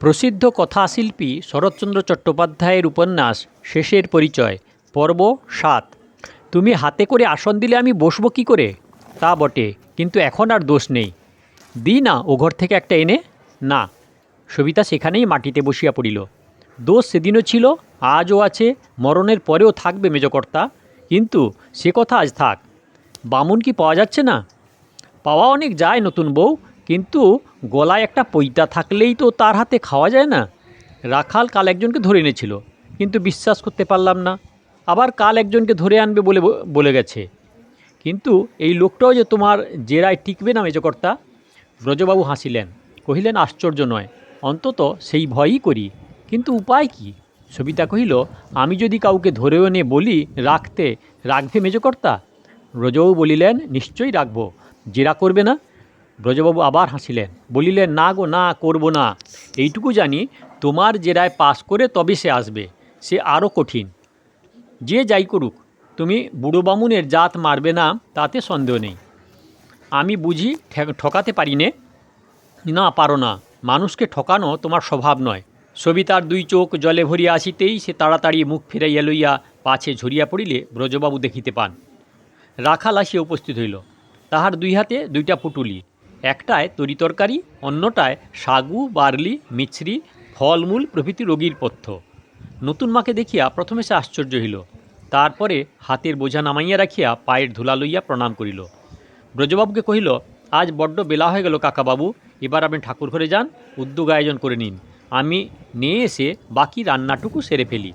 প্রসিদ্ধ কথাশিল্পী শরৎচন্দ্র চট্টোপাধ্যায়ের উপন্যাস শেষের পরিচয়, পর্ব সাত। তুমি হাতে করে আসন দিলে আমি বসবো কী করে? তা বটে, কিন্তু এখন আর দোষ নেই। দিই না ও ঘর থেকে একটা এনে? না। সবিতা সেখানেই মাটিতে বসিয়া পড়িল। দোষ সেদিনও ছিল, আজও আছে, মরণের পরেও থাকবে মেজকর্তা। কিন্তু সে কথা আজ থাক। বামুন কি পাওয়া যাচ্ছে না? পাওয়া অনেক যায় নতুন বউ কিন্তু গলায় একটা পৈতা থাকলেই তো তার হাতে খাওয়া যায় না। রাখাল কাল একজনকে ধরে এনেছিল, কিন্তু বিশ্বাস করতে পারলাম না। আবার কাল একজনকে ধরে আনবে বলে বলে গেছে। কিন্তু এই লোকটাও যে তোমার জেরায় টিকবে না মেজকর্তা? ব্রজবাবু হাসিলেন, কহিলেন, আশ্চর্য নয়, অন্তত সেই ভয়ই করি। কিন্তু উপায় কি? সবিতা কহিল, আমি যদি কাউকে ধরেও এনে বলি, রাখতে রাখবে মেজকর্তা? ব্রজবাবু বলিলেন, নিশ্চয়ই রাখব, জেরা করবে না। ব্রজবাবু আবার হাসিলেন, বলিলেন, না গো, না, করব না। এইটুকু জানি, তোমার জেরায় পাস করে তবে সে আসবে, সে আরও কঠিন। যে যাই করুক, তুমি বুড়ো বামুনের জাত মারবে না, তাতে সন্দেহ নেই। আমি বুঝি ঠকাতে পারি নে? না, পারো না। মানুষকে ঠকানো তোমার স্বভাব নয়। সবিতার দুই চোখ জলে ভরিয়া আসিতেই সে তাড়াতাড়ি মুখ ফিরাইয়া লইয়া পাছে ঝরিয়া পড়িলে ব্রজবাবু দেখিতে পান। রাখাল আসিয়া উপস্থিত হইল। তাহার দুই হাতে দুইটা পুটুলি একটায় তরিতরকারি অন্যটায় সাগু, বার্লি, মিছরি, ফলমূল প্রভৃতি রোগীর পথ্য। নতুন মাকে দেখিয়া প্রথমে সে আশ্চর্য হইল। তারপরে হাতের বোঝা নামাইয়া রাখিয়া পায়ের ধুলা লইয়া প্রণাম করিল। ব্রজবাবুকে কহিল, আজ বড্ড বেলা হয়ে গেল কাকাবাবু, এবার আপনি ঠাকুর ঘরে যান, উদ্যোগ আয়োজন করে নিন। আমি নিয়ে এসে বাকি রান্নাটুকু সেরে ফেলি।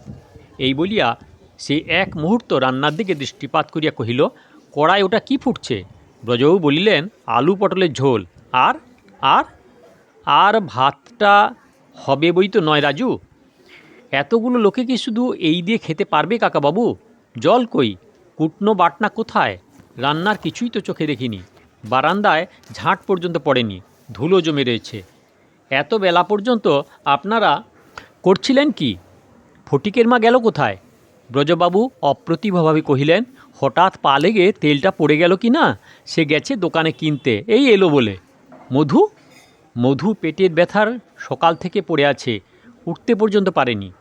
এই বলিয়া সে এক মুহূর্ত রান্নার দিকে দৃষ্টিপাত করিয়া কহিল, কড়াই ওটা কি ফুটছে? ব্রজবাবু বলিলেন, আলু পটলের ঝোল। আর আর আর ভাতটা হবে বই তো নয় রাজু। এতগুলো লোকে কি শুধু এই দিয়ে খেতে পারবে কাকাবাবু? জল কই? কুটনো বাটনা কোথায়? রান্নার কিছুই তো চোখে দেখিনি। বারান্দায় ঝাঁট পর্যন্ত পড়েনি, ধুলো জমে রয়েছে। এত বেলা পর্যন্ত আপনারা করছিলেন কি? ফটিকের মা গেল কোথায়? ব্রজবাবু অপ্রতিভভাবে কহিলেন, হঠাৎ পা লেগে তেলটা পড়ে গেল কি না? সে গেছে দোকানে কিনতে। এই এলো বলে। মধু? মধু পেটের ব্যথার সকাল থেকে পড়ে আছে। উঠতে পর্যন্ত পারেনি।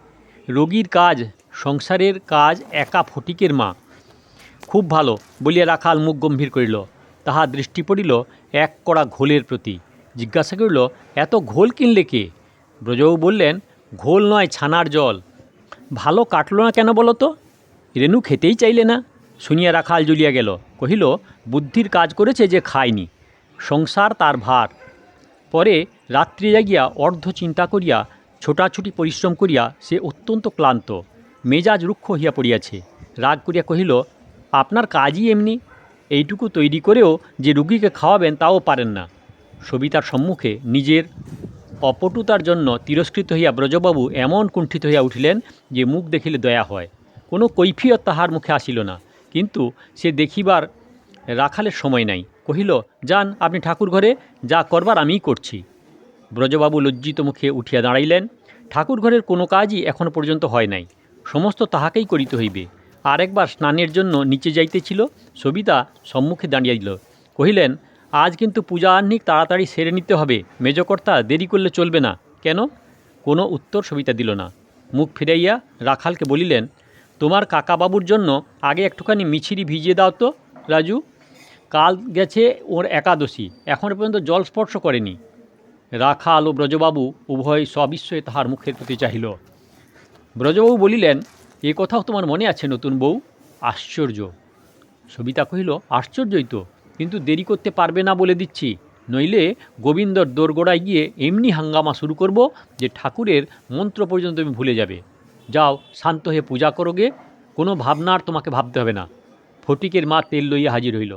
রোগীর কাজ, সংসারের কাজ একা ফটিকের মা। খুব ভালো বলিয়া রাখাল মুখ গম্ভীর করিল। তাহার দৃষ্টি পড়িল এক কড়া ঘোলের প্রতি। জিজ্ঞাসা করিল, এত ঘোল কিনলে কে? ব্রজবাবু বললেন, ঘোল নয়, ছানার জল। ভালো কাটলো না কেন বলো তো? রেনু খেতেই চাইলে না। শুনিয়া রাখাল জ্বলিয়া গেল। কহিল, বুদ্ধির কাজ করেছে যে খায়নি। সংসার তার ভার। পরে রাত্রি জাগিয়া অর্ধ চিন্তা করিয়া, ছোটাছুটি পরিশ্রম করিয়া সে অত্যন্ত ক্লান্ত। মেজাজ রুক্ষ হইয়া পড়িয়াছে। রাগ করিয়া কহিল, আপনার কাজই এমনি। এইটুকু তৈরি করেও যে রুগীকে খাওয়াবেন তাও পারেন না। সবিতার সম্মুখে নিজের অপটুতার জন্য তিরস্কৃত হইয়া ব্রজবাবু এমন কুণ্ঠিত হইয়া উঠিলেন যে মুখ দেখিলে দয়া হয়। কোনো কৈফিয়ত তাহার মুখে আসিল না। কিন্তু সে দেখিবার রাখালের সময় নাই। কহিল, যান, আপনি ঠাকুর ঘরে যা করবার আমিই করছি। ব্রজবাবু লজ্জিত মুখে উঠিয়া দাঁড়াইলেন। ঠাকুর ঘরের কোনো কাজই এখনও পর্যন্ত হয় নাই। সমস্ত তাহাকেই করিতে হইবে। আর একবার স্নানের জন্য নিচে যাইতেছিল, সবিতা সম্মুখে দাঁড়িয়ে দিল কহিলেন আজ কিন্তু পূজা আহ্নিক তাড়াতাড়ি সেরে নিতে হবে। মেজকর্তা, দেরি করলে চলবে না। কেন? কোনো উত্তর সবিতা দিল না। মুখ ফিরাইয়া রাখালকে বলিলেন, তোমার কাকাবাবুর জন্য আগে একটুখানি মিছিরি ভিজিয়ে দাও তো, রাজু। কাল গেছে ওর একাদশী। এখনও পর্যন্ত জল স্পর্শ করেনি। রাখাল ও ব্রজবাবু উভয় সবিস্ময়ে তাহার মুখের প্রতি চাহিল। ব্রজবাবু বলিলেন, এ কথাও তোমার মনে আছে নতুন বউ? আশ্চর্য। সবিতা কহিল, আশ্চর্যই তো। কিন্তু দেরি করতে পারবে না বলে দিচ্ছি। নইলে গোবিন্দর দোরগোড়ায় গিয়ে এমনি হাঙ্গামা শুরু করব যে ঠাকুরের মন্ত্র পর্যন্ত তুমি ভুলে যাবে। যাও, শান্ত হয়ে পূজা করোগে কোনো ভাবনা আর তোমাকে ভাবতে হবে না। ফটিকের মা তেল লইয়া হাজির হইল।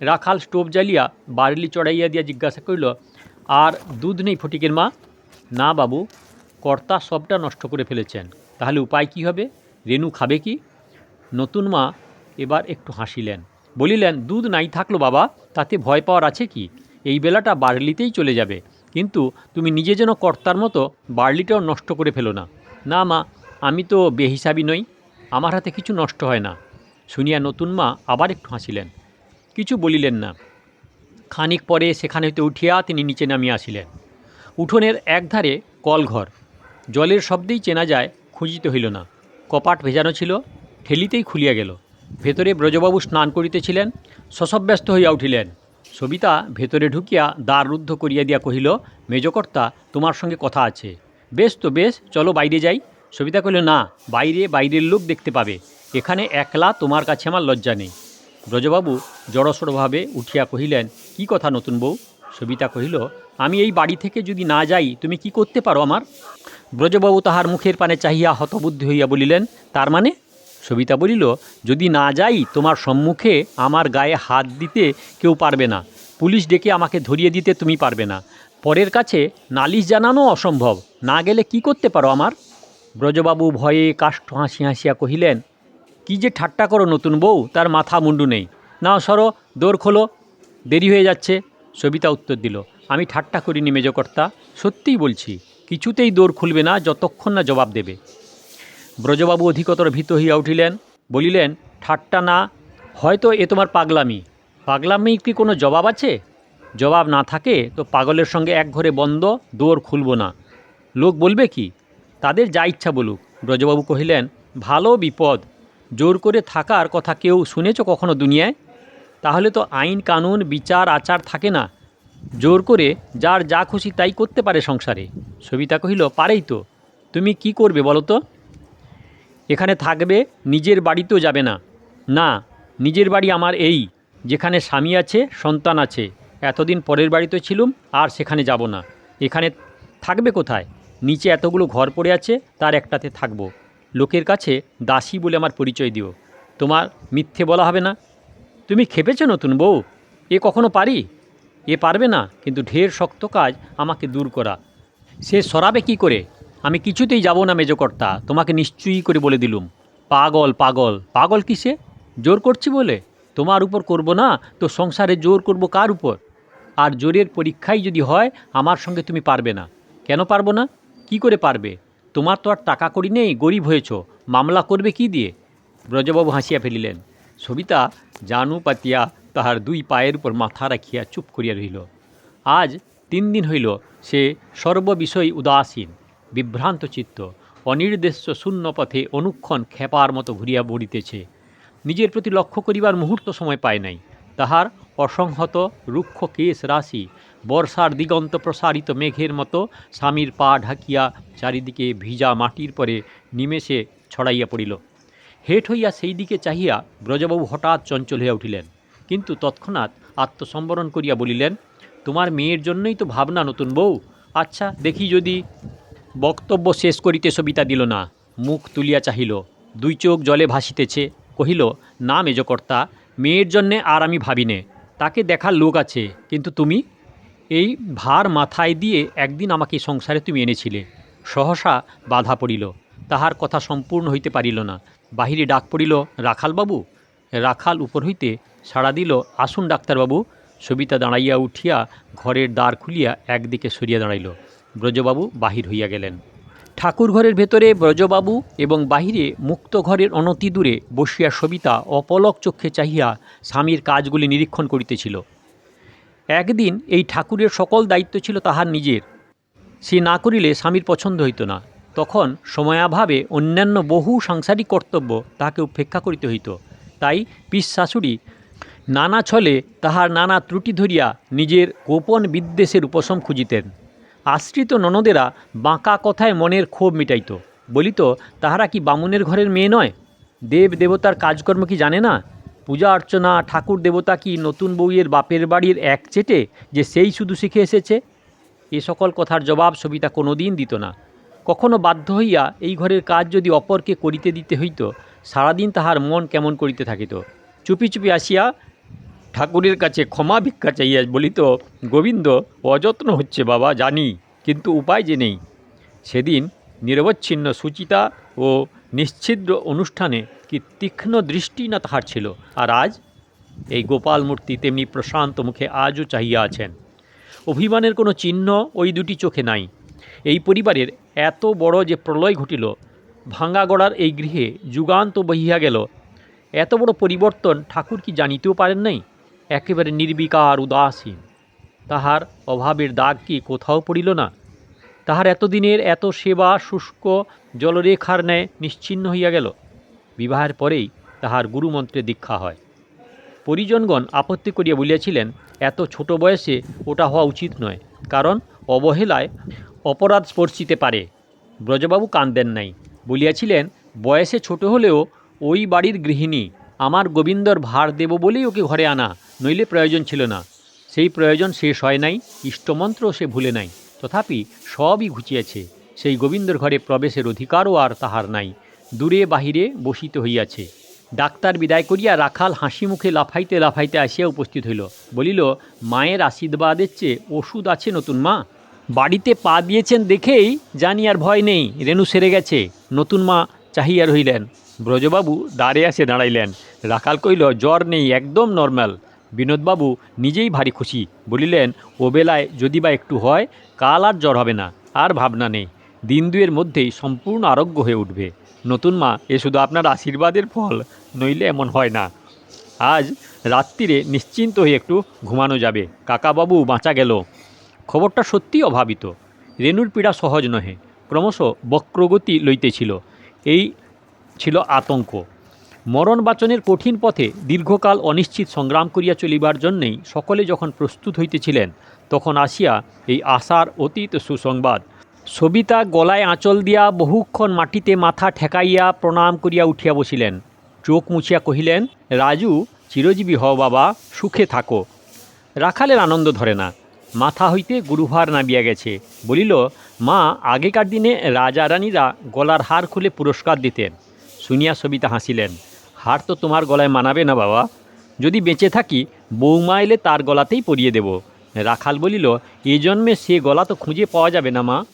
রাখাল স্টোভ জ্বালিয়া বার্লি চড়াইয়া দিয়া জিজ্ঞাসা করিল, আর দুধ নেই ফটিকের মা? না বাবু, কর্তা সবটা নষ্ট করে ফেলেছেন। তাহলে উপায় কি হবে? রেনু খাবে কি? নতুন মা, এবার একটু হাসিলেন। বলিলেন, দুধ নাই থাকল বাবা, তাতে ভয় পাওয়ার আছে কি? এই বেলাটা বার্লিতেই চলে যাবে। কিন্তু তুমি নিজে যেন কর্তার মতো বার্লিটাও নষ্ট করে ফেলো না। না মা, আমি তো বেহিসাবি নই, আমার হাতে কিছু নষ্ট হয় না। শুনিয়া নতুন মা আবার একটু হাসিলেন। কিছু বলিলেন না। খানিক পরে সেখানে হইতে উঠিয়া তিনি নিচে নামিয়া আসিলেন। উঠোনের একধারে কলঘর। জলের শব্দেই চেনা যায়, খুঁজিতে হইল না। কপাট ভেজানো ছিল, ঠেলিতেই খুলিয়া গেল। ভেতরে ব্রজবাবু স্নান করিতেছিলেন শশব্যস্ত হইয়া উঠিলেন। সবিতা ভেতরে ঢুকিয়া দ্বার রুদ্ধ করিয়া দিয়া কহিল, মেজকর্তা, তোমার সঙ্গে কথা আছে। বেশ তো বেশ, চলো বাইরে যাই। সবিতা কহিল, না, বাইরে, বাইরের লোক দেখতে পাবে। এখানে একলা তোমার কাছে আমার লজ্জা নেই। ব্রজবাবু জড়সড়ভাবে উঠিয়া কহিলেন, কি কথা নতুন বউ? সবিতা কহিল, আমি এই বাড়ি থেকে যদি না যাই, তুমি কি করতে পারো আমার? ব্রজবাবু তাহার মুখের পানে চাহিয়া হতবুদ্ধি হইয়া বলিলেন, তার মানে? সবিতা বলিল, যদি না যাই, তোমার সম্মুখে আমার গায়ে হাত দিতে কেউ পারবে না। পুলিশ ডেকে আমাকে ধরিয়ে দিতে তুমি পারবে না। পরের কাছে নালিশ জানানো অসম্ভব। না গেলে কি করতে পারো আমার? ব্রজবাবু ভয়ে কাষ্ঠ হাসি হাসিয়া কহিলেন, কি যে ঠাট্টা করো নতুন বউ, তার মাথা মুন্ডু নেই। না সরো দৌড় খোলো। দেরি হয়ে যাচ্ছে। সবিতা উত্তর দিল, আমি ঠাট্টা করিনি মেজকর্তা। সত্যিই বলছি, কিছুতেই দৌড় খুলবে না, যতক্ষণ না জবাব দেবে। ব্রজবাবু অধিকতর ভীত হইয়া উঠিলেন, বলিলেন, ঠাট্টা না, হয়তো এ তোমার পাগলামি। পাগলামি কি কোনো জবাব আছে? জবাব না থাকে তো পাগলের সঙ্গে এক ঘরে বন্ধ দৌড় খুলব না। লোক বলবে কি, তাদের যা ইচ্ছা বলুক। ব্রজবাবু কহিলেন, ভালো বিপদ। জোর করে থাকার কথা কেউ শুনেছ কখনো দুনিয়ায়? তাহলে তো আইন, কানুন, বিচার, আচার থাকে না। জোর করে যার যা খুশি তাই করতে পারে সংসারে। সবিতা কহিল, পারেই তো। তুমি কি করবে বলো তো? এখানে থাকবে, নিজের বাড়িতেও যাবে না। না, নিজের বাড়ি আমার এই, যেখানে স্বামী আছে, সন্তান আছে। এতদিন পরের বাড়িতে ছিলুম, আর সেখানে যাব না। এখানে থাকবে কোথায়? নিচে এতগুলো ঘর পড়ে আছে, তার একটাতে থাকব। লোকের কাছে দাসী বলে আমার পরিচয় দিও। তোমার মিথ্যে বলা হবে না। তুমি খেপেছো নতুন বউ। এ কখনো পারি? এ পারবে না, কিন্তু ঢের শক্ত কাজ আমাকে দূর করা। সে সরাবে কি করে? আমি কিছুতেই যাব না, মেজকর্তা। তোমাকে নিশ্চয়ই করে বলে দিলুম। পাগল পাগল। পাগল কিসে? জোর করছি বলে? তোমার উপর করব না, তো সংসারে জোর করব কার উপর? আর জোরের পরীক্ষাই যদি হয়, আমার সঙ্গে তুমি পারবে না। কেন পারব না? কি করে পারবে? তোমার তো আর টাকা করি নেই, গরিব হয়েছ। মামলা করবে কি দিয়ে? ব্রজবাবু হাসিয়া ফেলিলেন। সবিতা জানু পাতিয়া তাহার দুই পায়ের উপর মাথা রাখিয়া চুপ করিয়া রহিল। আজ তিন দিন হইল, সে সর্ববিষয় উদাসীন। বিভ্রান্ত চিত্ত, অনির্দেশ্য শূন্য পথে অনুক্ষণ খেপার মতো ঘুরিয়া বড়িতেছে। নিজের প্রতি লক্ষ্য করিবার মুহূর্ত সময় পায় নাই। তাহার অসংহত রুক্ষ কেশ রাশি, বর্ষার দিগন্ত প্রসারিত মেঘের মতো স্বামীর পা ঢাকিয়া চারিদিকে ভিজা মাটির পরে নিমেষে ছড়াইয়া পড়িল। হেট হইয়া সেই দিকে চাহিয়া ব্রজবাবু হঠাৎ চঞ্চল হইয়া উঠিলেন। কিন্তু তৎক্ষণাৎ আত্মসম্বরণ করিয়া বলিলেন, তোমার মেয়ের জন্যই তো ভাবনা নতুন বউ। আচ্ছা দেখি যদি বক্তব্য শেষ করিতে সবিতা দিল না। মুখ তুলিয়া চাহিল। দুই চোখ জলে ভাসিতেছে। কহিল, না মেজকর্তা, মেয়ের জন্যে আর আমি ভাবিনে। তাকে দেখার লোক আছে, কিন্তু তুমি? এই ভার মাথায় দিয়ে একদিন আমাকে সংসারে তুমি এনেছিলে। সহসা বাধা পড়িল। তাহার কথা সম্পূর্ণ হইতে পারিল না। বাহিরে ডাক পড়িল, রাখালবাবু? রাখাল উপর হইতে সাড়া দিল, আসুন ডাক্তারবাবু। সবিতা দাঁড়াইয়া উঠিয়া ঘরের দ্বার খুলিয়া একদিকে সরিয়া দাঁড়াইল। ব্রজবাবু বাহির হইয়া গেলেন। ঠাকুর ঘরের ভেতরে ব্রজবাবু এবং বাহিরে মুক্ত ঘরের অনতি দূরে বসিয়া সবিতা অপলক চক্ষে চাহিয়া স্বামীর কাজগুলি নিরীক্ষণ করিতেছিল। একদিন এই ঠাকুরের সকল দায়িত্ব ছিল তাহার নিজের। সে না করিলে স্বামীর পছন্দ হইত না। তখন সময়াভাবে অন্যান্য বহু সাংসারিক কর্তব্য তাহাকে উপেক্ষা করিতে হইত। তাই পিস শাশুড়ি নানা ছলে তাহার নানা ত্রুটি ধরিয়া নিজের গোপন বিদ্বেষের উপশম খুঁজিতেন। আশ্রিত ননদেরা বাঁকা কথায় মনের ক্ষোভ মিটাইত। বলিত, তাহারা কি বামুনের ঘরের মেয়ে নয়? দেব দেবতার কাজকর্ম কি জানে না? পূজা অর্চনা, ঠাকুর দেবতা কি নতুন বউয়ের বাপের বাড়ির এক চেটে যে সেই শুধু শিখে এসেছে? এ সকল কথার জবাব সবিতা কোনোদিন দিত না। কখনো বাধ্য হইয়া এই ঘরের কাজ যদি অপরকে করিতে দিতে হইত, সারাদিন তাহার মন কেমন করিতে থাকিত। চুপি চুপি আসিয়া ঠাকুরের কাছে ক্ষমা ভিক্ষা চাইয়া বলিত, গোবিন্দ, অযত্ন হচ্ছে বাবা, জানি, কিন্তু উপায় যে নেই। সেদিন নিরবচ্ছিন্ন সুচিতা ও নিশ্ছিদ্র অনুষ্ঠানে কি তীক্ষ্ণ দৃষ্টি না তাহার ছিল, আর আজ এই গোপাল মূর্তি তেমনি প্রশান্ত মুখে আজও চাহিয়া আছেন। অভিমানের কোনো চিহ্ন ওই দুটি চোখে নাই। এই পরিবারের এত বড় যে প্রলয় ঘটিল ভাঙ্গা গড়ার এই গৃহে যুগান্ত বহিয়া গেল, এত বড় পরিবর্তন ঠাকুর কি জানিতেও পারেন নাই? একেবারে নির্বিকার, উদাসীন। তাহার অভাবের দাগ কি কোথাও পড়িল না? তাহার এতদিনের এত সেবা শুষ্ক জলরেখার ন্যায় নিশ্চিন্ন হইয়া গেল। বিবাহের পরেই তাহার গুরুমন্ত্রে দীক্ষা হয়। পরিজনগণ আপত্তি করিয়া বলিয়াছিলেন, এত ছোট বয়সে ওটা হওয়া উচিত নয়, কারণ অবহেলায় অপরাধ স্পর্শিতে পারে। ব্রজবাবু কান্দেন নাই। বলিয়াছিলেন, বয়সে ছোট হলেও ওই বাড়ির গৃহিণী আমার গোবিন্দর ভার দেব বলেই ওকে ঘরে আনা। নইলে প্রয়োজন ছিল না। সেই প্রয়োজন শেষ হয় নাই ইষ্টমন্ত্র সে ভুলে নাই। তথাপি সবই ঘুচিয়াছে। সেই গোবিন্দর ঘরে প্রবেশের অধিকারও আর তাহার নাই। দূরে বাহিরে বসিত হইয়াছে। ডাক্তার বিদায় করিয়া রাখাল হাসি মুখে লাফাইতে লাফাইতে আসিয়া উপস্থিত হইল। বলিল, মায়ের আশীর্বাদের চেয়ে ওষুধ আছে নতুন মা? বাড়িতে পা দিয়েছেন দেখেই জানি আর ভয় নেই। রেণু সেরে গেছে। নতুন মা চাহিয়া রহিলেন। ব্রজবাবু দাঁড়ে আসে দাঁড়াইলেন। রাখাল কইল জ্বর নেই, একদম নর্মাল। বিনোদবাবু নিজেই ভারী খুশি। বলিলেন, ও বেলায় যদি বা একটু হয়, কাল আর জ্বর হবে না, আর ভাবনা নেই। দিন দুয়ের মধ্যেই সম্পূর্ণ আরোগ্য হয়ে উঠবে। নতুন মা, এ শুধু আপনার আশীর্বাদের ফল, নইলে এমন হয় না। আজ রাত্রিরে নিশ্চিন্ত হয়ে একটু ঘুমানো যাবে। কাকাবাবু বাঁচা গেল। খবরটা সত্যিই অভাবিত। রেণুর পীড়া সহজ নহে। ক্রমশ বক্রগতি লইতেছিল। এই ছিল আতঙ্ক। মরণ বাচনের কঠিন পথে দীর্ঘকাল অনিশ্চিত সংগ্রাম করিয়া চলিবার জন্যেই সকলে যখন প্রস্তুত হইতেছিলেন, তখন আসিয়া এই আশার অতীত সুসংবাদ। সবিতা গলায় আঁচল দিয়া বহুক্ষণ মাটিতে মাথা ঠেকাইয়া প্রণাম করিয়া উঠিয়া বসিলেন। চোখ মুছিয়া কহিলেন, রাজু, চিরজীবী হও বাবা, সুখে থাকো। রাখালের আনন্দ ধরে না। মাথা হইতে গুরুভার নামিয়া গেছে। বলিল, মা, আগেকার দিনে রাজা রানীরা গলার হার খুলে পুরস্কার দিতেন। শুনিয়া সবিতা হাসিলেন। হার তো তোমার গলায় মানাবে না বাবা। যদি বেঁচে থাকি, বৌমা এলে তার গলাতেই পরিয়ে দেব। রাখাল বলিল, এ জন্মে সে গলা তো খুঁজে পাওয়া যাবে না মা।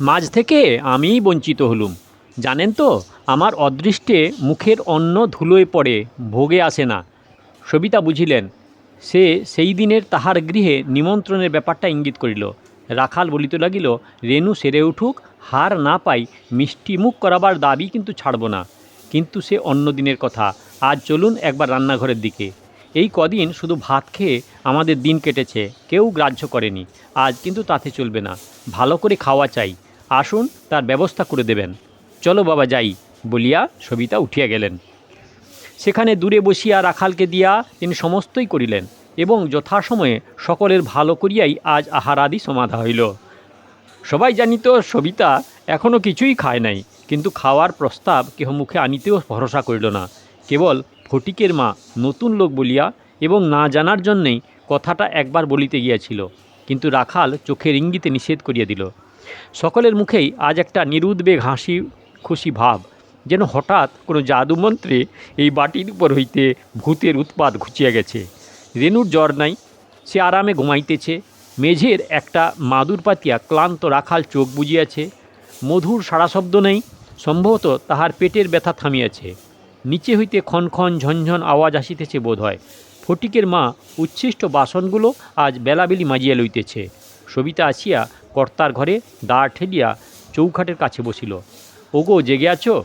মাঝ থেকে আমিই বঞ্চিত হলুম। জানেন তো, আমার অদৃষ্টে মুখের অন্ন ধুলোয় পড়ে, ভোগে আসে না। সবিতা বুঝিলেন, সে সেই দিনের তাহার গৃহে নিমন্ত্রণের ব্যাপারটা ইঙ্গিত করিল। রাখাল বলিতে লাগিল, রেণু সেরে উঠুক, হার না পাই, মিষ্টি মুখ করাবার দাবি কিন্তু ছাড়ব না। কিন্তু সে অন্য দিনের কথা। আজ চলুন একবার রান্নাঘরের দিকে। এই কদিন শুধু ভাত খেয়ে আমাদের দিন কেটেছে, কেউ গ্রাহ্য করেনি। আজ কিন্তু তাতে চলবে না। ভালো করে খাওয়া চাই। আসুন তার ব্যবস্থা করে দেবেন। চলো বাবা যাই, বলিয়া সবিতা উঠিয়া গেলেন। সেখানে দূরে বসিয়া রাখালকে দিয়া তিনি সমস্তই করিলেন এবং যথাসময়ে সকলের ভালো করিয়াই আজ আহারাদি সমাধা হইল। সবাই জানিত সবিতা এখনও কিছুই খায় নাই। কিন্তু খাওয়ার প্রস্তাব কেহ মুখে আনিতেও ভরসা করিল না। কেবল ফটিকের মা নতুন লোক বলিয়া এবং না জানার জন্যেই কথাটা একবার বলিতে গিয়াছিল। কিন্তু রাখাল চোখের ইঙ্গিতে নিষেধ করিয়া দিল। সকলের মুখেই আজ একটা নিরুদ্বেগ, হাসি, খুশি ভাব, যেন হঠাৎ কোনো জাদুমন্ত্রে এই বাটির উপর হইতে ভূতের উৎপাত ঘুচিয়া গেছে। রেণুর জ্বর নাই, সে আরামে ঘুমাইতেছে। মেঝের একটা মাদুর পাতিয়া ক্লান্ত রাখাল চোখ বুজিয়াছে। মধুর সারা শব্দ নেই সম্ভবত তাহার পেটের ব্যথা থামিয়াছে। নিচে হইতে ক্ষণ ক্ষণ ঝনঝন আওয়াজ আসিতেছে বোধ হয় ফটিকের মা উচ্ছিষ্ট বাসনগুলো আজ বেলাবেলি মাজিয়া লইতেছে। সবিতা আসিয়া কর্তার ঘরে দাঁড় ঠেলিয়া চৌখাটের কাছে বসিল। ওগো, জেগে আছো?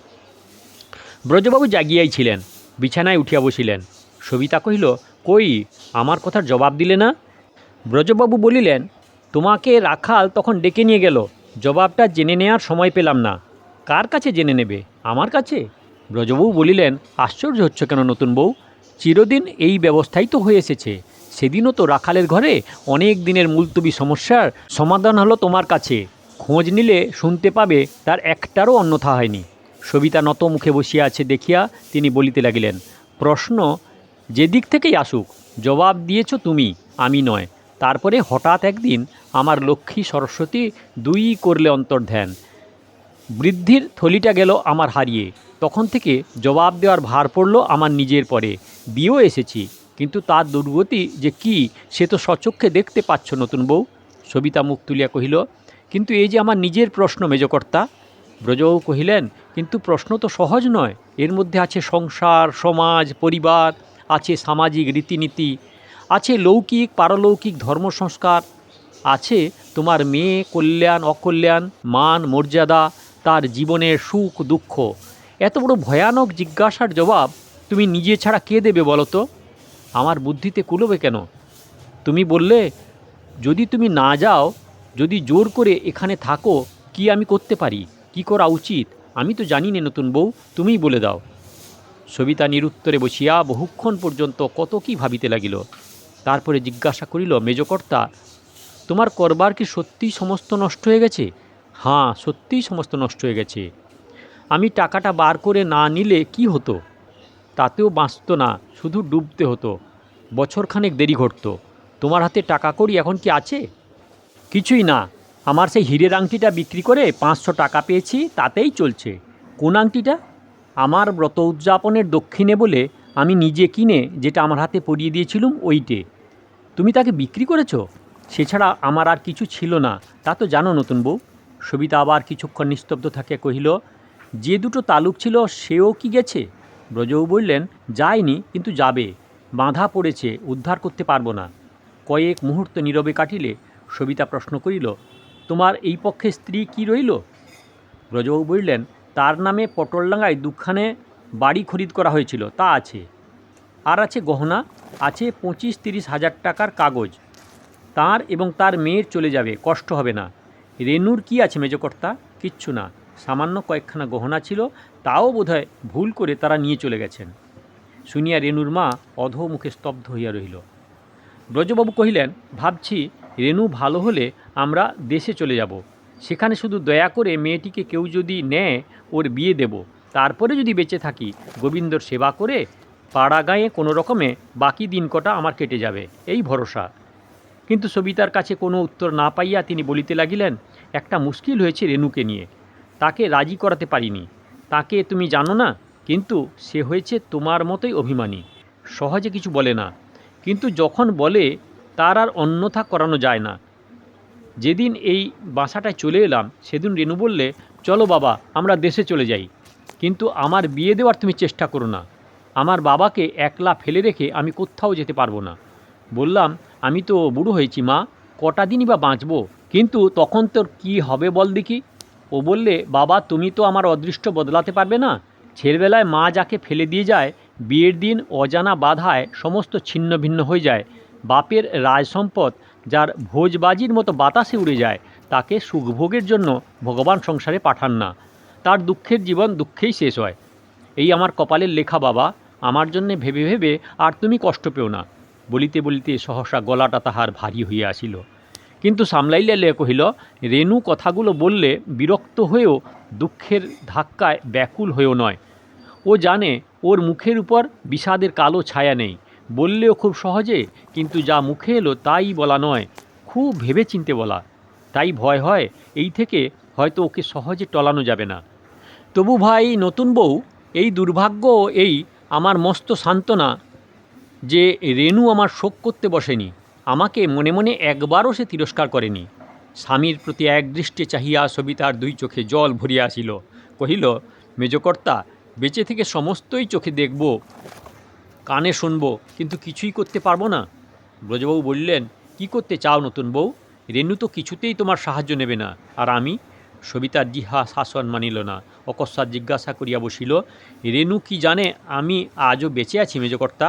ব্রজবাবু জাগিয়াই ছিলেন, বিছানায় উঠিয়া বসিলেন। সবিতা কহিল, কই, আমার কথার জবাব দিলে না? ব্রজবাবু বলিলেন, তোমাকে রাখাল তখন ডেকে নিয়ে গেল, জবাবটা জেনে নেওয়ার সময় পেলাম না। কার কাছে জেনে নেবে? আমার কাছে? ব্রজবাবু বলিলেন, আশ্চর্য হচ্ছে কেন নতুন বউ? চিরদিন এই ব্যবস্থাই তো হয়ে এসেছে। সেদিনও তো রাখালের ঘরে অনেক দিনের মুলতবি সমস্যার সমাধান হলো তোমার কাছে। খোঁজ নিলে শুনতে পাবে, তার একটারও অন্যথা হয়নি। সবিতা নত মুখে বসিয়া আছে দেখিয়া তিনি বলিতে লাগিলেন, প্রশ্ন, যেদিক থেকেই আসুক, জবাব দিয়েছ তুমি, আমি নয়। তারপরে হঠাৎ একদিন আমার লক্ষ্মী সরস্বতী দুই করলে অন্তর্ধ্যান। বৃদ্ধির থলিটা গেল আমার হারিয়ে। তখন থেকে জবাব দেওয়ার ভার পড়ল আমার নিজের পরে। দিয়েও এসেছি, কিন্তু তার দুর্গতি যে কি, সে তো সচক্ষে দেখতে পাচ্ছ নতুন বউ। সবিতা মুখ তুলিয়া কহিল, কিন্তু এই যে আমার নিজের প্রশ্ন, মেজকর্তা। ব্রজবাবু কহিলেন, কিন্তু প্রশ্ন তো সহজ নয়। এর মধ্যে আছে সংসার, সমাজ, পরিবার, আছে সামাজিক রীতিনীতি, আছে লৌকিক, পারলৌকিক ধর্ম সংস্কার, আছে তোমার মেয়ে কল্যাণ, অকল্যাণ, মান, মর্যাদা তার জীবনের সুখ, দুঃখ। এত বড় ভয়ানক জিজ্ঞাসার জবাব তুমি নিজে ছাড়া কে দেবে বলো তো? আমার বুদ্ধিতে কুলবে কেন? তুমি বললে, যদি তুমি না যাও, যদি জোর করে এখানে থাকো, কি আমি করতে পারি? কি করা উচিত? আমি তো জানি না নতুন বউ, তুমিই বলে দাও। সবিতা নিরুত্তরে বসিয়া বহুক্ষণ পর্যন্ত কত কি ভাবিতে লাগিল। তারপরে জিজ্ঞাসা করিল, মেজকর্তা, তোমার করবার কি সত্যিই সমস্ত নষ্ট হয়ে গেছে? হ্যাঁ সত্যিই সমস্ত নষ্ট হয়ে গেছে। আমি টাকাটা বার করে না নিলে কি হতো? তাতেও বাঁচত না, শুধু ডুবতে হতো। বছরখানেক দেরি ঘটতো। তোমার হাতে টাকা করি এখন কি আছে? কিছুই না। আমার সেই হীরের আংটিটা বিক্রি করে পাঁচশো টাকা পেয়েছি, তাতেই চলছে। কোন আংটিটা? আমার ব্রত উদযাপনের দক্ষিণে বলে আমি নিজে কিনে যেটা আমার হাতে পরিয়ে দিয়েছিলুম ওইটে। তুমি তাকে বিক্রি করেছ? সেছাড়া আমার আর কিছু ছিল না। তা তো জানো নতুন বউ। সবিতা আবার কিছুক্ষণ নিস্তব্ধ থাকে, কহিল, যে দুটো তালুক ছিল, সেও কি গেছে? ব্রজবউ বললেন, যায়নি, কিন্তু যাবে। বাঁধা পড়েছে, উদ্ধার করতে পারব না। কয়েক মুহূর্ত নীরবে কাটিলে সবিতা প্রশ্ন করিল, তোমার এই পক্ষে স্ত্রী কি রইল? ব্রজবাবু বললেন, তার নামে পটলডাঙ্গায় দুখানে বাড়ি খরিদ করা হয়েছিল, তা আছে। আর আছে গহনা, আছে পঁচিশ তিরিশ হাজার টাকার কাগজ। তার এবং তার মেয়ের চলে যাবে, কষ্ট হবে না। রেনুর কি আছে মেজকর্তা? কিচ্ছু না। সামান্য কয়েকখানা গহনা ছিল, তাও বোধহয় ভুল করে তারা নিয়ে চলে গেছেন। শুনিয়া রেনুর মা অধ মুখে স্তব্ধ হইয়া রহিল। ব্রজবাবু কহিলেন, ভাবছি রেনু ভালো হলে আমরা দেশে চলে যাব। সেখানে শুধু দয়া করে মেয়েটিকে কেউ যদি নেয়, ওর বিয়ে দেব। তারপরে যদি বেঁচে থাকি, গোবিন্দর সেবা করে পাড়া গাঁয়ে কোনো রকমে বাকি দিন কটা আমার কেটে যাবে। এই ভরসা। কিন্তু সবিতার কাছে কোনো উত্তর না পাইয়া তিনি বলিতে লাগিলেন, একটা মুশকিল হয়েছে রেনুকে নিয়ে। তাকে রাজি করাতে পারিনি। তাকে তুমি জানো না, কিন্তু সে হয়েছে তোমার মতোই অভিমানী। সহজে কিছু বলে না। কিন্তু যখন বলে, তার আর অন্যথা করানো যায় না। যেদিন এই বাসাটায় চলে এলাম, সেদিন রেনু বললে, চলো বাবা, আমরা দেশে চলে যাই। কিন্তু আমার বিয়ে দেওয়ার তুমি চেষ্টা করো না। আমার বাবাকে একলা ফেলে রেখে আমি কোথাও যেতে পারব না। বললাম আমি তো বুড়ো হয়েছি, মা। কটা দিনই বা বাঁচবো? কিন্তু তখন তোর কি হবে বল দেখি। ও বললে, বাবা, তুমি তো আমার অদৃষ্ট বদলাতে পারবে না। ছেলেবেলায় মা যাকে ফেলে দিয়ে যায়, বিয়ের দিন অজানা বাধায় সমস্ত ছিন্ন ভিন্ন হয়ে যায়। বাপের রাজ সম্পদ যার ভোজবাজির মতো বাতাসে উড়ে যায়, তাকে সুখভোগের জন্য ভগবান সংসারে পাঠান না। তার দুঃখের জীবন দুঃখেই শেষ হয়। এই আমার কপালের লেখা, বাবা। আমার জন্যে ভেবে ভেবে আর তুমি কষ্ট পেও না। বলিতে বলিতে সহসা গলাটা তাহার ভারী হইয়া আসিল। কিন্তু সামলাইলে লে কহিল রেনু কথাগুলো বললে বিরক্ত হয়েও দুঃখের ধাক্কায় ব্যাকুল হয়েও নয়। ও জানে ওর মুখের উপর বিষাদের কালো ছায়া নেই। বললেও খুব সহজে, কিন্তু যা মুখে এলো তাই বলা নয়। খুব ভেবে চিনতে বলা। তাই ভয় হয়, এই থেকে হয়তো ওকে সহজে টলানো যাবে না। তবু ভাই, নতুন বউ, এই দুর্ভাগ্য এই আমার মস্ত সান্ত্বনা যে রেনু আমার শোক করতে বসেনি, আমাকে মনে মনে একবারও সে তিরস্কার করেনি। স্বামীর প্রতি একদৃষ্টে চাহিয়া সবিতার দুই চোখে জল ভরিয়া আসিল। কহিল, মেজকর্তা, বেঁচে থেকে সমস্তই চোখে দেখব, কানে শুনব, কিন্তু কিছুই করতে পারব না। ব্রজবাবু বললেন, কি করতে চাও নতুন বউ? রেনু তো কিছুতেই তোমার সাহায্য নেবে না। আর আমি? সবিতার জিহা শাসন মানিল না। অকস্মাৎ জিজ্ঞাসা করিয়া বসিল রেনু কি জানে আমি আজও বেঁচে আছি, মেজকর্তা?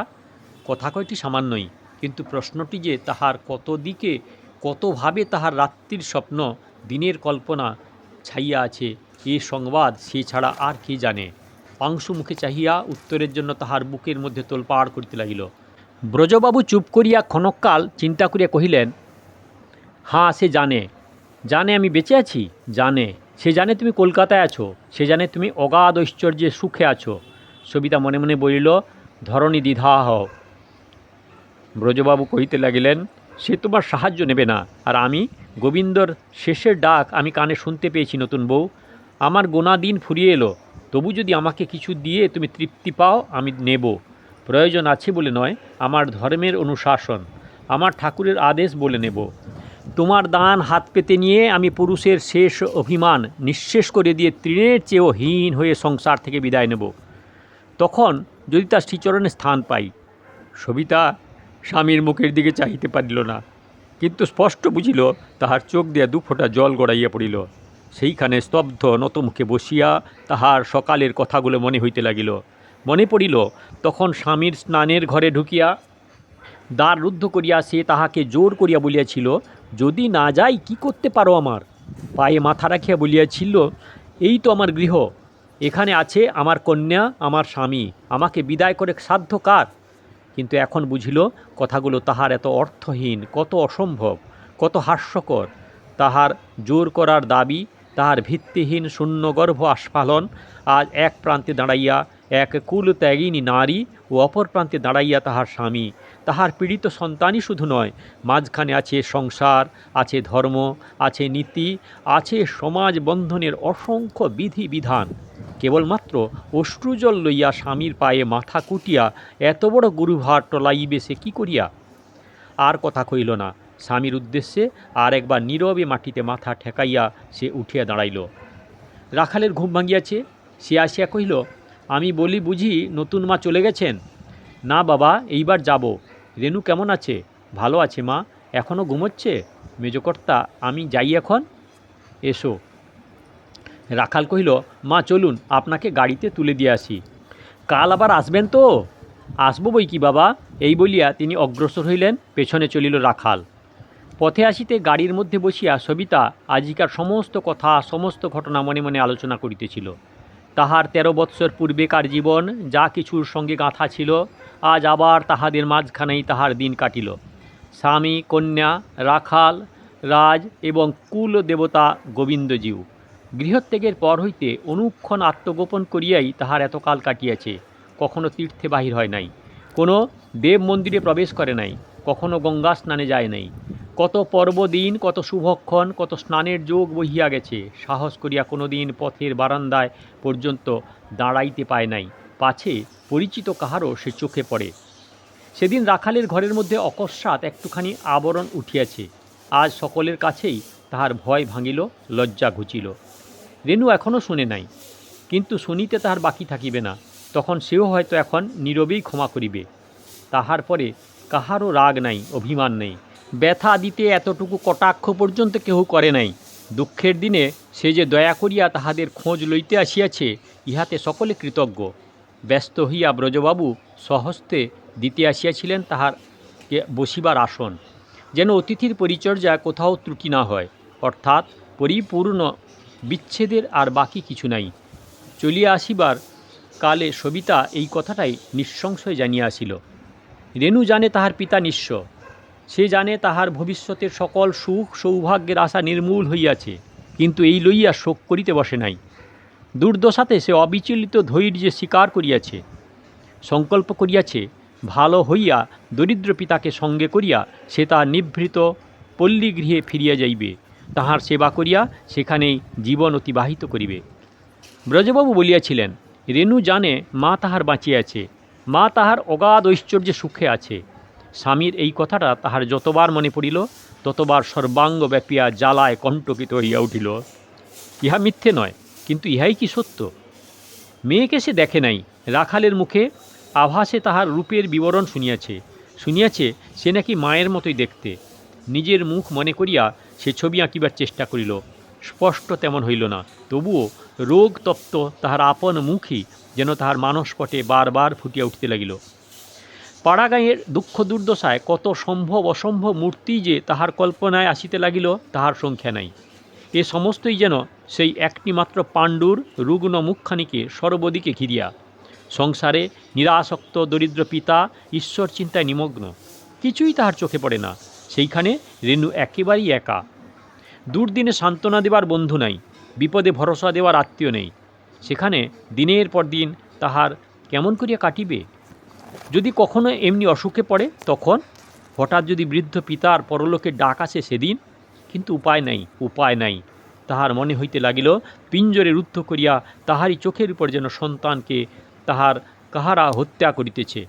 কথা কয়টি সামান্যই, কিন্তু প্রশ্নটি যে তাহার কত দিকে কতভাবে তাহার রাত্রির স্বপ্ন, দিনের কল্পনা ছাইয়া আছে, এ সংবাদ সে ছাড়া আর কে জানে। পাংশু মুখে চাহিয়া উত্তরের জন্য তাহার বুকের মধ্যে তোলপাড় করিতে লাগিল। ব্রজবাবু চুপ করিয়া ক্ষণকাল চিন্তা করিয়া কহিলেন, হাঁ, সে জানে। জানে আমি বেঁচে আছি? জানে। সে জানে তুমি কলকাতায় আছো। সে জানে তুমি অগাধ ঐশ্বর্যে সুখে আছো। সবিতা মনে মনে বলিল, ধরণী দ্বিধা হও। ব্রজবাবু কহিতে লাগিলেন, সে তোমার সাহায্য নেবে না। আর আমি, গোবিন্দর শেষের ডাক আমি কানে শুনতে পেয়েছি, নতুন বউ। আমার গোনা দিন ফুরিয়ে এলো। তবু যদি আমাকে কিছু দিয়ে তুমি তৃপ্তি পাও, আমি নেব। প্রয়োজন আছে বলে নয়, আমার ধর্মের অনুশাসন। আমার ঠাকুরের আদেশ বলে নেব। তোমার দান হাত পেতে নিয়ে আমি পুরুষের শেষ অভিমান নিঃশেষ করে দিয়ে তৃণের চেয়েও হীন হয়ে সংসার থেকে বিদায় নেব। তখন যদি তার শ্রীচরণে স্থান পাই। সবিতা স্বামীর মুখের দিকে চাহিতে পারিল না। কিন্তু স্পষ্ট বুঝিল, তাহার চোখ দিয়া দুফোঁটা জল গড়াইয়া পড়িল। সেইখানে স্তব্ধ নতমুখে বসিয়া তাহার সকালের কথাগুলো মনে হইতে লাগিল। মনে পড়িল, তখন স্বামীর স্নানের ঘরে ঢুকিয়া দ্বার রুদ্ধ করিয়া সে তাহাকে জোর করিয়া বলিয়াছিল, যদি না যাই, কি করতে পারো আমার? পায়ে মাথা রাখিয়া বলিয়াছিল, এই তো আমার গৃহ। এখানে আছে আমার কন্যা, আমার স্বামী। আমাকে বিদায় করে সাধ্য কার? কিন্তু এখন বুঝিল, কথাগুলো তাহার এত অর্থহীন, কত অসম্ভব, কত হাস্যকর। তাহার জোর করার দাবি, তাহার ভিত্তিহীন শূন্যগর্ভ আস্ফালন, আজ এক প্রান্তে দাঁড়াইয়া এক কুল ত্যাগিনী নারী ও অপর প্রান্তে দাঁড়াইয়া তাহার স্বামী। তাহার পীড়িত সন্তানই শুধু নয়, মাঝখানে আছে সংসার, আছে ধর্ম, আছে নীতি, আছে সমাজ বন্ধনের অসংখ্য বিধি বিধান। কেবলমাত্র অশ্রুজল লইয়া স্বামীর পায়ে মাথা কুটিয়া এত বড় গুরুভার টলাইবে সে কী করিয়া? আর কথা কইল না। স্বামীর উদ্দেশ্যে আর একবার নীরবে মাটিতে মাথা ঠেকাইয়া সে উঠিয়া দাঁড়াইল। রাখালের ঘুম ভাঙিয়াছে। সে আসিয়া কহিল, আমি বলি বুঝি নতুন মা চলে গেছেন? না বাবা, এইবার যাব। রেনু কেমন আছে? ভালো আছে, মা। এখনও ঘুমোচ্ছে? মেজকর্তা, আমি যাই এখন? এসো। রাখাল কহিল, মা, চলুন, আপনাকে গাড়িতে তুলে দিয়ে আসি। কাল আবার আসবেন তো? আসব বই কি, বাবা? এই বলিয়া তিনি অগ্রসর হইলেন, পেছনে চলিল রাখাল। পথে আসিতে গাড়ির মধ্যে বসিয়া সবিতা আজিকার সমস্ত কথা, সমস্ত ঘটনা মনে মনে আলোচনা করিতেছিল। তাহার তেরো বৎসর পূর্বেকার জীবন, যা কিছুর সঙ্গে গাঁথা ছিল আজ আবার তাহাদের মাঝখানেই তাহার দিন কাটিল। স্বামী, কন্যা, রাখাল, রাজ এবং কুল দেবতা গোবিন্দজিউ। গৃহত্যাগের পর হইতে অনুক্ষণ আত্মগোপন করিয়াই তাহার এতকাল কাটিয়াছে। কখনো তীর্থে বাহির হয় নাই। কোনো দেব মন্দিরে প্রবেশ করে নাই। কখনো গঙ্গা স্নানে যায় নাই। কত পর্বদিন, কত শুভক্ষণ, কত স্নানের যোগ বহিয়া গেছে। সাহস করিয়া কোনো দিন পথের বারান্দায় পর্যন্ত দাঁড়াইতে পায় নাই। পাছে পরিচিত কাহারও সে চোখে পড়ে। সেদিন রাখালের ঘরের মধ্যে অকস্মাৎ একটুখানি আবরণ উঠিয়াছে। আজ সকলের কাছেই তাহার ভয় ভাঙিল, লজ্জা ঘুচিল। রেনু এখনও শুনে নাই, কিন্তু শুনিতে তাহার বাকি থাকিবে না। তখন সেও হয়তো এখন নীরবেই ক্ষমা করিবে। তাহার পরে কাহারও রাগ নাই, অভিমান নেই। ব্যথা দিতে এতটুকু কটাক্ষ পর্যন্ত কেহ করে নাই। দুঃখের দিনে সে যে দয়া করিয়া তাহাদের খোঁজ লইতে আসিয়াছে, ইহাতে সকলে কৃতজ্ঞ। ব্যস্ত হইয়া ব্রজবাবু স্বহস্তে দিতে আসিয়াছিলেন তাহার বসিবার আসন। যেন অতিথির পরিচর্যা কোথাও ত্রুটি না হয়। অর্থাৎ পরিপূর্ণ বিচ্ছেদের আর বাকি কিছু নাই। চলিয়া আসিবার কালে সবিতা এই কথাটাই নিঃসংশয় জানিয়া আসিল। রেণু জানে তাহার পিতা নিঃস্ব। সে জানে তাহার ভবিষ্যতের সকল সুখ সৌভাগ্যের আশা নির্মূল হইয়াছে। কিন্তু এই লইয়া শোক করিতে বসে নাই। দুর্দশাতে সে অবিচলিত ধৈর্যে স্বীকার করিয়াছে। সংকল্প করিয়াছে, ভালো হইয়া দরিদ্র পিতাকে সঙ্গে করিয়া সে তার নিভৃত পল্লীগৃহে ফিরিয়া যাইবে। তাহার সেবা করিয়া সেখানেই জীবন অতিবাহিত করিবে। ব্রজবাবু বলিয়াছিলেন, রেণু জানে মা তাহার বাঁচিয়াছে মা তাহার অগাধ ঐশ্বর্যে সুখে আছে। স্বামীর এই কথাটা তাহার যতবার মনে পড়িল, ততবার সর্বাঙ্গ ব্যাপিয়া জ্বালায় কণ্টকিত হইয়া উঠিল। ইহা মিথ্যে নয়। কিন্তু ইহাই কি সত্য? মেয়েকে সে দেখে নাই, রাখালের মুখে আভাসে তাহার রূপের বিবরণ শুনিয়াছে। শুনিয়াছে সে নাকি মায়ের মতোই দেখতে। নিজের মুখ মনে করিয়া সে ছবি আঁকিবার চেষ্টা করিল। স্পষ্ট তেমন হইল না, তবুও রোগ তপ্ত তাহার আপন মুখই যেন তাহার মানসপটে বারবার ফুটিয়া উঠিতে লাগিল। পাড়াগাঁয়ের দুঃখ দুর্দশায় কত সম্ভব অসম্ভব মূর্তি যে তাহার কল্পনায় আসিতে লাগিল, তাহার সংখ্যা নাই। এ সমস্তই যেন সেই একটি মাত্র পাণ্ডুর রুগ্ন মুখখানিকে সর্বদিকে ঘিরিয়া। সংসারে নিরাসক্ত দরিদ্র পিতা ঈশ্বর চিন্তায় নিমগ্ন। কিছুই তাহার চোখে পড়ে না। সেইখানে রেণু একেবারেই একা। দুর্দিনে সান্ত্বনা দেবার বন্ধু নাই, বিপদে ভরসা দেওয়ার আত্মীয় নেই। সেখানে দিনের পর দিন তাহার কেমন করিয়া কাটিবে? যদি কখনো এমনি অসুখে পড়ে, তখন হঠাৎ যদি বৃদ্ধ পিতার পরলোকে ডাক আসে সেদিন, কিন্তু উপায় নাই উপায় নাই। তাহার মনে হইতে লাগিল, পিঞ্জরে রুদ্ধ করিয়া তাহারই চোখের উপর যেন সন্তানকে তাহার কাহারা হত্যা করিতেছে।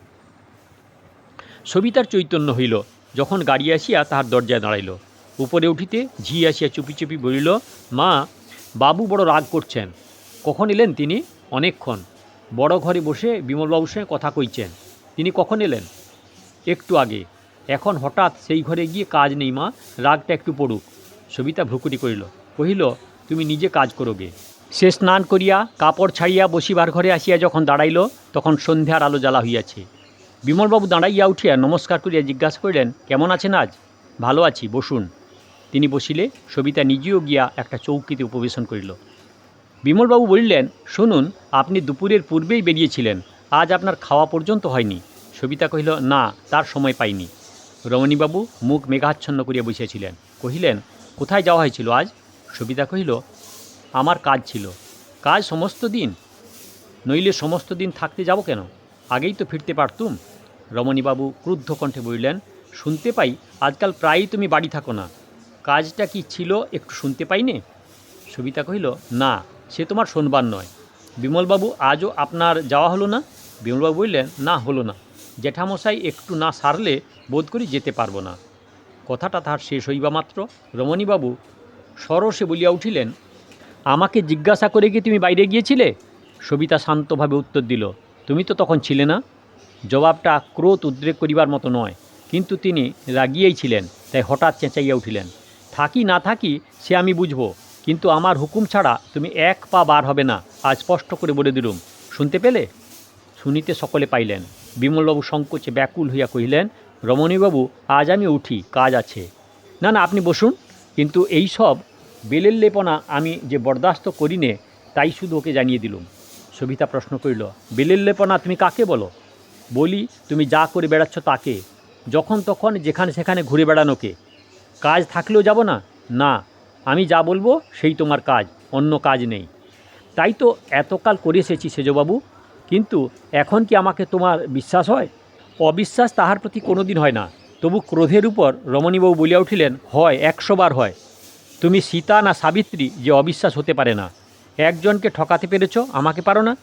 সবিতার চৈতন্য হইল, যখন গাড়ি আসিয়া তাহার দরজায় দাঁড়াইল। উপরে উঠিতে ঝি আসিয়া চুপি চুপি বলিল, মা, বাবু বড় রাগ করছেন। কখন এলেন তিনি? অনেকক্ষণ। বড় ঘরে বসে বিমলবাবুর সঙ্গে কথা কইছেন। তিনি কখন এলেন? একটু আগে। এখন হঠাৎ সেই ঘরে গিয়ে কাজ নেই মা, রাগটা একটু পড়ুক। সবিতা ভ্রুকুটি করিল। কহিল, তুমি নিজে কাজ করোগে। সে স্নান করিয়া কাপড় ছাড়িয়া বসিবার ঘরে আসিয়া যখন দাঁড়াইল, তখন সন্ধ্যার আলো জ্বালা হইয়াছে। বিমলবাবু দাঁড়াইয়া উঠিয়া নমস্কার করিয়া জিজ্ঞাসা করিলেন, কেমন আছেন আজ? ভালো আছি, বসুন। তিনি বসিলে সবিতা নিজেও গিয়া একটা চৌকিতে উপবেশন করিল। বিমলবাবু বলিলেন, শুনুন, আপনি দুপুরের পূর্বেই বেরিয়েছিলেন। আজ আপনার খাওয়া পর্যন্ত হয়নি। সবিতা কহিল, না, তার সময় পাইনি। রমণীবাবু মুখ মেঘাচ্ছন্ন করিয়া বসিয়াছিলেন। কহিলেন, কোথায় যাওয়া হয়েছিল আজ? সবিতা কহিল, আমার কাজ ছিল। কাজ সমস্ত দিন। নইলে সমস্ত দিন থাকতে যাব কেন? আগেই তো ফিরতে পারতুম। রমণীবাবু ক্রুদ্ধ কণ্ঠে বললেন, শুনতে পাই, আজকাল প্রায়ই তুমি বাড়ি থাকো না। কাজটা কি ছিল একটু শুনতে পাইনে সবিতা কহিল, না, সে তোমার শোনবার নয়। বিমলবাবু, আজও আপনার যাওয়া হলো না? বিমলবাবু বললেন, না, হলো না। জ্যাঠামশাই একটু না সারলে বোধ করি যেতে পারব না। কথাটা তাহার শেষ হইবা মাত্র রমণীবাবু সরসে বলিয়া উঠিলেন, আমাকে জিজ্ঞাসা করে কি তুমি বাইরে গিয়েছিলে? সবিতা শান্তভাবে উত্তর দিল, তুমি তো তখন ছিলে না। জবাবটা ক্রোধ উদ্রেক করিবার মতো নয়, কিন্তু তিনি রাগিয়েই ছিলেন, তাই হঠাৎ চেঁচাইয়া উঠিলেন, থাকি না থাকি সে আমি বুঝব, কিন্তু আমার হুকুম ছাড়া তুমি এক পা বার হবে না, আজ স্পষ্ট করে বলে দিলুম, শুনতে পেলে? শুনিতে সকলে পাইলেন, বিমলবাবু সংকোচে ব্যাকুল হইয়া কহিলেন, রমণীবাবু, আজ আমি উঠি, কাজ আছে। না না, আপনি বসুন। কিন্তু এই সব বেলের লেপনা আমি যে বরদাস্ত করি নে তাই শুধু ওকে জানিয়ে দিলুম। সবিতা প্রশ্ন করিল, বেলের লেপনা তুমি কাকে বলো? বলি, তুমি যা করে বেড়াচ্ছ তাকে। যখন তখন যেখানে সেখানে ঘুরে বেড়ানোকে। কাজ থাকলেও যাব না? না, আমি যা বলব সেই তোমার কাজ, অন্য কাজ নেই। তাই তো এতকাল করে এসেছি সেজবাবু। কিন্তু এখন কি আমাকে তোমার বিশ্বাস হয়? অবিশ্বাস তাহার প্রতি কোনো দিন হয় না। তবু ক্রোধের উপর রমণীবাবু বলিয়া উঠিলেন, হয়, একশো বার হয়। তুমি সীতা না সাবিত্রী যে অবিশ্বাস হতে পারে না। একজনকে ঠকাতে পেরেছ, আমাকে পারো না?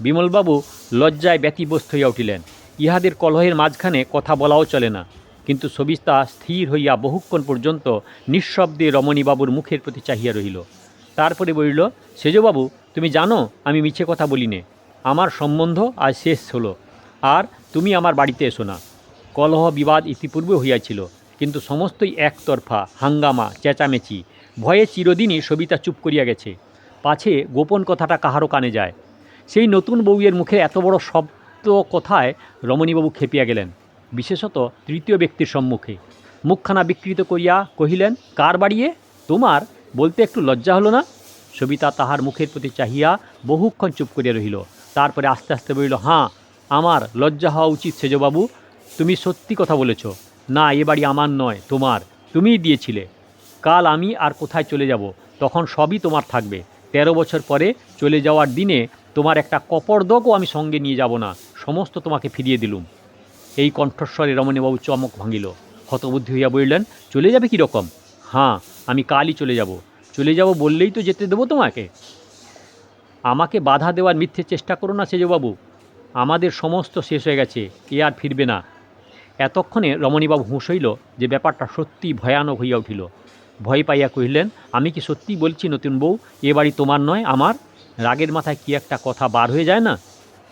বিমলবাবু লজ্জায় ব্যতিব্যস্ত হইয়া উঠিলেন। ইহাদের কলহের মাঝখানে কথা বলাও চলে না। কিন্তু সবিস্তা স্থির হইয়া বহুক্ষণ পর্যন্ত নিঃশব্দে রমণীবাবুর মুখের প্রতি চাহিয়া রহিল। তারপরে বলিল, সেজবাবু, তুমি জানো, আমি মিছে কথা বলিনে। আমার সম্বন্ধ আজ শেষ হলো। আর তুমি আমার বাড়িতে এসো না। কলহ বিবাদ ইতিপূর্বে হইয়াছিল, কিন্তু সমস্তই একতরফা, হাঙ্গামা, চেঁচামেচি। ভয়ে চিরদিনই সবিতা চুপ করিয়া গেছে। পাছে গোপন কথাটা কাহারও কানে যায়। সেই নতুন বউয়ের মুখে এত বড় শব্দ কথায় রমণীবাবু খেপিয়া গেলেন, বিশেষত তৃতীয় ব্যক্তির সম্মুখে। মুখখানা বিকৃত করিয়া কহিলেন, কার বাড়িয়ে? তোমার? বলতে একটু লজ্জা হলো না? সবিতা তাহার মুখের প্রতি চাহিয়া বহুক্ষণ চুপ করিয়া রহিল। তারপরে আস্তে আস্তে বলিল, হাঁ, আমার লজ্জা হওয়া উচিত, সেজবাবু। তুমি সত্যি কথা বলেছ। না, এ বাড়ি আমার নয়, তোমার। তুমিই দিয়েছিলে। কাল আমি আর কোথায় চলে যাব? তখন সবই তোমার থাকবে। তেরো বছর পরে চলে যাওয়ার দিনে তোমার একটা কপরদকও আমি সঙ্গে নিয়ে যাব না। সমস্ত তোমাকে ফিরিয়ে দিলুম। এই কণ্ঠস্বরে রমণীবাবু চমক ভাঙিল। হতবুদ্ধি হইয়া বললেন, চলে যাবে কী রকম? হ্যাঁ আমি কালই চলে যাব। চলে যাব বললেই তো যেতে দেবো তোমাকে। আমাকে বাধা দেওয়ার মিথ্যে চেষ্টা করো না সেজবাবু। আমাদের সমস্ত শেষ হয়ে গেছে, এ আর ফিরবে না। এতক্ষণে রমণীবাবু হুঁশ হইল যে ব্যাপারটা সত্যি ভয়ানক হইয়া উঠিল। ভয় পাইয়া কহিলেন, আমি কি সত্যি বলছি নতুন বউ? এ বাড়ি তোমার নয়, আমার? রাগের মাথায় কি একটা কথা বার হয়ে যায় না?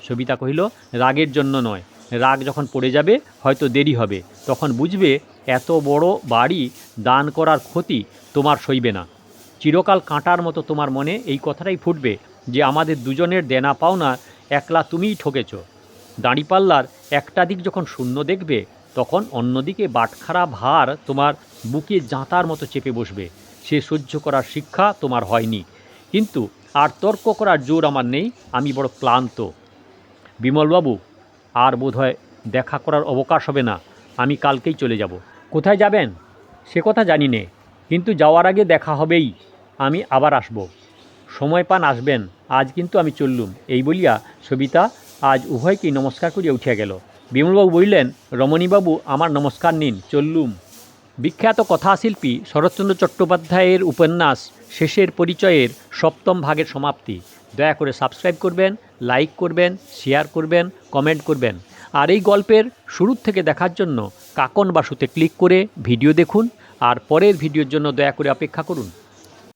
সবিতা কহিল, রাগের জন্য নয়। রাগ যখন পড়ে যাবে, হয়তো দেরি হবে। তখন বুঝবে, এত বড় বাড়ি দান করার ক্ষতি তোমার সইবে না। চিরকাল কাঁটার মতো তোমার মনে এই কথাটাই ফুটবে যে আমাদের দুজনের দেনা পাওনা একলা তুমিই ঠকেছ। দাঁড়িপাল্লার একটা দিক যখন শূন্য দেখবে তখন অন্যদিকে বাটখারা ভার তোমার বুকে জাঁতার মতো চেপে বসবে। সে সহ্য করার শিক্ষা তোমার হয়নি। কিন্তু আর তর্ক করার জোর আমার নেই, আমি বড় ক্লান্ত। বিমলবাবু, আর বোধহয় দেখা করার অবকাশ হবে না, আমি কালকেই চলে যাব। কোথায় যাবেন? সে কথা জানি নে, কিন্তু যাওয়ার আগে দেখা হবেই, আমি আবার আসব। সময় পান আসবেন, আজ কিন্তু আমি চললুম। এই বলিয়া সবিতা আজ উভয়কেই নমস্কার করিয়া উঠিয়া গেল। বিমলবাবু বললেন, রমণীবাবু, আমার নমস্কার নিন, চললুম। বিখ্যাত কথাশিল্পী শরৎচন্দ্র চট্টোপাধ্যায়ের উপন্যাস শেষের পরিচয়ের সপ্তম ভাগের সমাপ্তি। দয়া করে সাবস্ক্রাইব করবেন লাইক করবেন শেয়ার করবেন কমেন্ট করবেন। আর এই গল্পের শুরুর থেকে দেখার জন্য কাকন বাসুতে ক্লিক করে ভিডিও দেখুন। আর পরের ভিডিওর জন্য দয়া করে অপেক্ষা করুন।